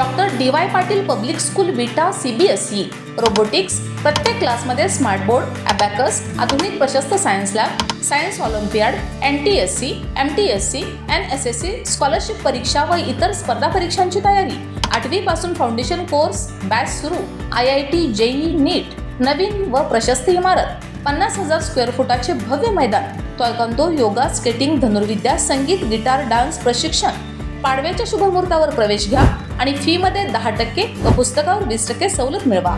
Doctor D Y Patil public school Vita C B S E robotics प्रत्येक क्लासमध्ये smart board abacus आधुनिक प्रशस्त science lab science olympiad N T S C M T S C N S S C scholarship परीक्षा व इतर स्पर्धा परीक्षांची तयारी. आठवीपासून फाउंडेशन कोर्स बॅच सुरू. I I T JEE NEET नवीन व प्रशस्त इमारत. पन्नास हजार स्क्वेअर फुटाचे भव्य मैदान. टॉयकॉन्तो योगा स्केटिंग धनुर्विद्या संगीत गिटार डान्स प्रशिक्षण. पाडव्याच्या शुभमुहूर्तावर प्रवेश घ्या आणि फी मध्ये दहा टक्के व पुस्तकावर वीस टक्के सवलत मिळवा.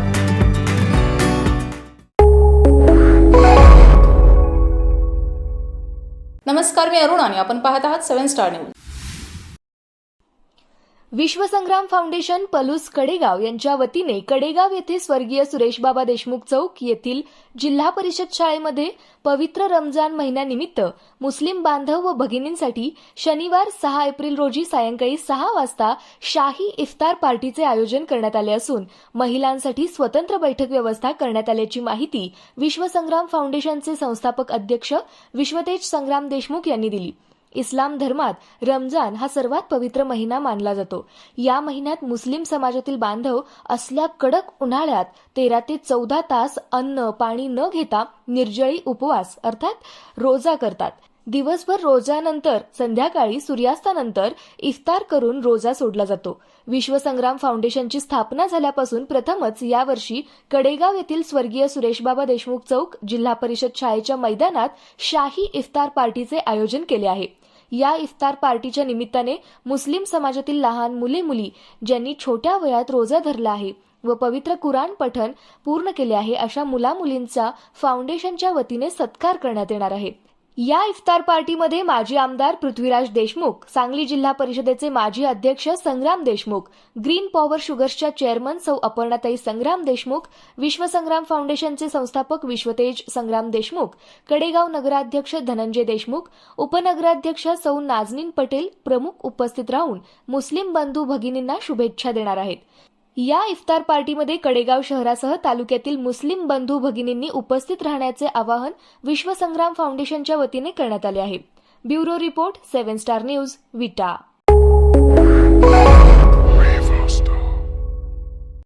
नमस्कार मी अरुण आणि आपण पाहत आहात seven star news. Vishwasangram foundation Palus Kadegaon यांच्या वतीने कडेगाव येथे स्वर्गीय सुरेशबाबा देशमुख चौक येथील जिल्हा परिषद शाळेमध्ये पवित्र रमजान महिन्यानिमित्त मुस्लिम बांधव व भगिनींसाठी शनिवार सहा एप्रिल रोजी सायंकाळी सहा वाजता शाही इफ्तार पार्टीचे आयोजन करण्यात आले असून महिलांसाठी स्वतंत्र बैठक व्यवस्था करण्यात आल्याची माहिती विश्वसंग्राम फाउंडेशनचे संस्थापक अध्यक्ष विश्वतेज संग्राम देशमुख यांनी दिली. इस्लाम धर्मात रमजान हा सर्वात पवित्र महिना मानला जातो. या महिन्यात मुस्लिम समाजातील बांधव असल्या कडक उन्हाळ्यात तेरा ते चौदा तास अन्न पाणी न घेता निर्जळी उपवास अर्थात रोजा करतात. दिवसभर रोजानंतर संध्याकाळी सूर्यास्तानंतर इफ्तार करून रोजा सोडला जातो. विश्वसंग्राम फाउंडेशनची स्थापना झाल्यापासून प्रथमच यावर्षी कडेगाव येथील स्वर्गीय सुरेशबाबा देशमुख चौक जिल्हा परिषद शाळेच्या मैदानात शाही इफ्तार पार्टीचे आयोजन केले आहे. या इफ्तार पार्टीच्या निमित्ताने मुस्लिम समाजातील लहान मुले मुली ज्यांनी छोट्या वयात रोजा धरला आहे व पवित्र कुराण पठण पूर्ण केले आहे अशा मुला मुलींचा फाउंडेशनच्या वतीने सत्कार करण्यात येणार आहे. या इफ्तार पार्टीमध्ये माजी आमदार पृथ्वीराज देशमुख सांगली जिल्हा परिषदेचे माजी अध्यक्ष संग्राम देशमुख ग्रीन पॉवर शुगर्सच्या चेअरमन सौ अपर्णाताई संग्राम देशमुख विश्वसंग्राम फाउंडेशनचे संस्थापक विश्वतेज संग्राम देशमुख कडेगाव नगराध्यक्ष धनंजय देशमुख उपनगराध्यक्ष सौ नाजनीन पटेल प्रमुख उपस्थित राहून मुस्लिम बंधू भगिनींना शुभेच्छा देणार आहेत. या इफ्तार पार्टीमध्ये कडेगाव शहरासह तालुक्यातील मुस्लिम बंधू भगिनींनी उपस्थित राहण्याचे आवाहन विश्वसंग्राम फाउंडेशनच्या वतीने करण्यात आले आहे. Bureau report seven star news Vita.